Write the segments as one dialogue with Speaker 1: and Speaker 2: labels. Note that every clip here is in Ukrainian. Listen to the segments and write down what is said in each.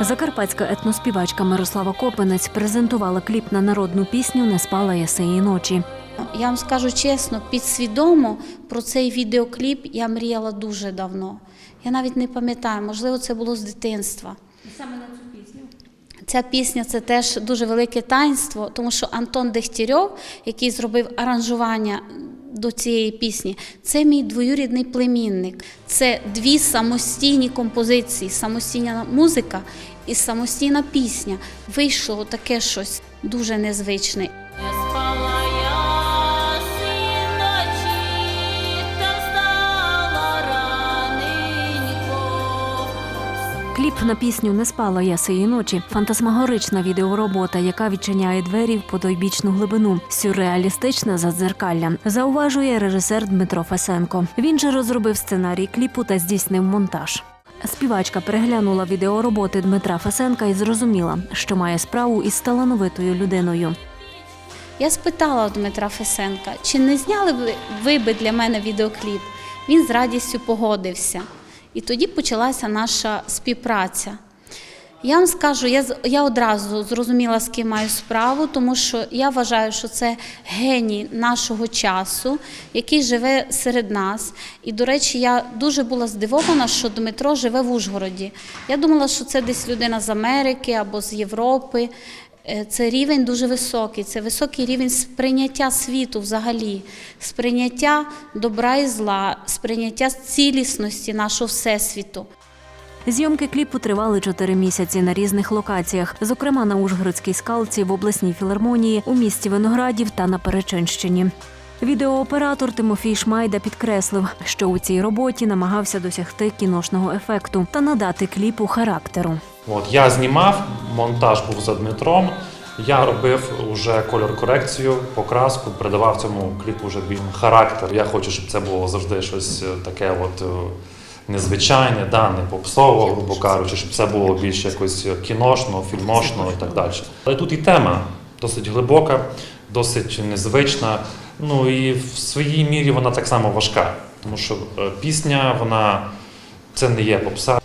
Speaker 1: Закарпатська етноспівачка Мирослава Копинець презентувала кліп на народну пісню Не спала я сиї ночі.
Speaker 2: Я вам скажу чесно, підсвідомо про цей відеокліп я мріяла дуже давно. Я навіть не пам'ятаю, можливо, це було з дитинства.
Speaker 3: Саме на цю пісню.
Speaker 2: Ця пісня це теж дуже велике таїнство, тому що Антон Дегтярьов, який зробив аранжування до цієї пісні, це мій двоюрідний племінник. Це дві самостійні композиції, самостійна музика і самостійна пісня. Вийшло таке щось дуже незвичне.
Speaker 1: Кліп на пісню Не спала я сиї ночі. Фантасмагорична відеоробота, яка відчиняє двері в потойбічну глибину. Сюрреалістичне задзеркалля. Зауважує режисер Дмитро Фесенко. Він же розробив сценарій кліпу та здійснив монтаж. Співачка переглянула відеороботи Дмитра Фесенка і зрозуміла, що має справу із талановитою людиною.
Speaker 2: Я спитала у Дмитра Фесенка, чи не зняли ви би для мене відеокліп? Він з радістю погодився. І тоді почалася наша співпраця. Я вам скажу, я, я одразу зрозуміла, з ким маю справу, тому що я вважаю, що це геній нашого часу, який живе серед нас. І, до речі, я дуже була здивована, що Дмитро живе в Ужгороді. Я думала, що це десь людина з Америки або з Європи. Е, Це рівень дуже високий, це високий рівень сприйняття світу взагалі, сприйняття добра і зла, сприйняття цілісності нашого всесвіту.
Speaker 1: Зйомки кліпу тривали чотири місяці на різних локаціях, зокрема на Ужгородській скалці, в обласній філармонії, у місті Виноградів та на Перечинщині. Відеооператор Тимофій Шмайда підкреслив, що у цій роботі намагався досягти кіношного ефекту та надати кліпу характеру.
Speaker 4: От я знімав, монтаж був за Дмитром. Я робив уже кольор корекцію, покраску, придавав цьому кліпу вже більш характер. Я хочу, щоб це було завжди щось е, таке, от е, незвичайне, да, не попсово, грубо кажучи, щоб це було більш якось кіношно, фільмошно і так далі. Але тут і тема досить глибока, досить незвична. Ну і в своїй мірі вона так само важка, тому що е, пісня, вона це не є попса.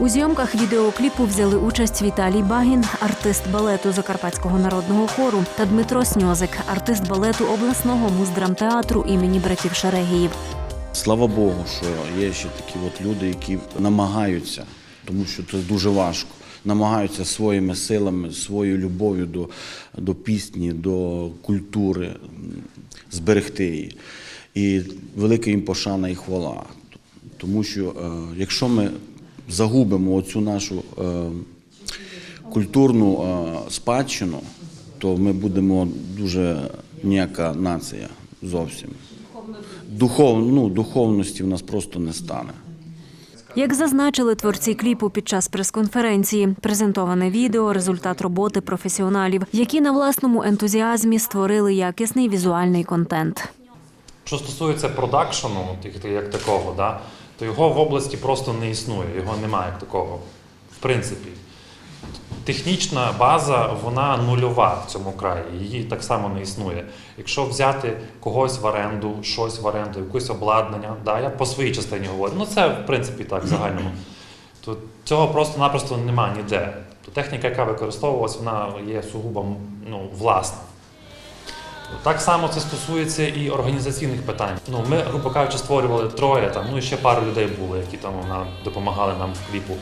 Speaker 1: У зйомках відеокліпу взяли участь Віталій Багін, артист балету Закарпатського народного хору, та Дмитро Сньозик, артист балету обласного муздрамтеатру імені братів Шерегіїв.
Speaker 5: Слава Богу, що є ще такі от люди, які намагаються, тому що це дуже важко. Намагаються своїми силами, своєю любов'ю до, до пісні, до культури зберегти її. І велика їм пошана і хвала. Тому що е, якщо ми загубимо оцю нашу е, культурну е, спадщину, то ми будемо дуже ніяка нація зовсім. Духов, ну, духовності в нас просто не стане.
Speaker 1: Як зазначили творці кліпу під час прес-конференції, презентоване відео результат роботи професіоналів, які на власному ентузіазмі створили якісний візуальний контент.
Speaker 4: Що стосується продакшену, як- як такого, да, то його в області просто не існує, його немає як такого. В принципі, технічна база вона нульова в цьому краї, її так само не існує. Якщо взяти когось в оренду, щось в оренду, якесь обладнання, да, я по своїй частині говорю, ну це в принципі так в загальному, то цього просто-напросто немає ніде. То техніка, яка використовувалась, вона є сугубо ну, власна. Так само це стосується і організаційних питань. Ну, ми, грубо кажучи, створювали троє там, ну і ще пару людей було, які там нам допомагали нам в кліпу.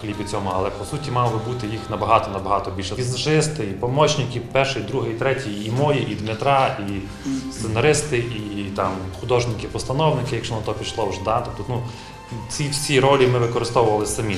Speaker 4: Кліпі цьому, але по суті мало би бути їх набагато набагато більше. Візажисти, і помічники, перший, другий, третій, і мої, і Дмитра, і сценаристи, і там художники-постановники, якщо на то пішло вже да. Тобто, ну ці всі ролі ми використовували самі.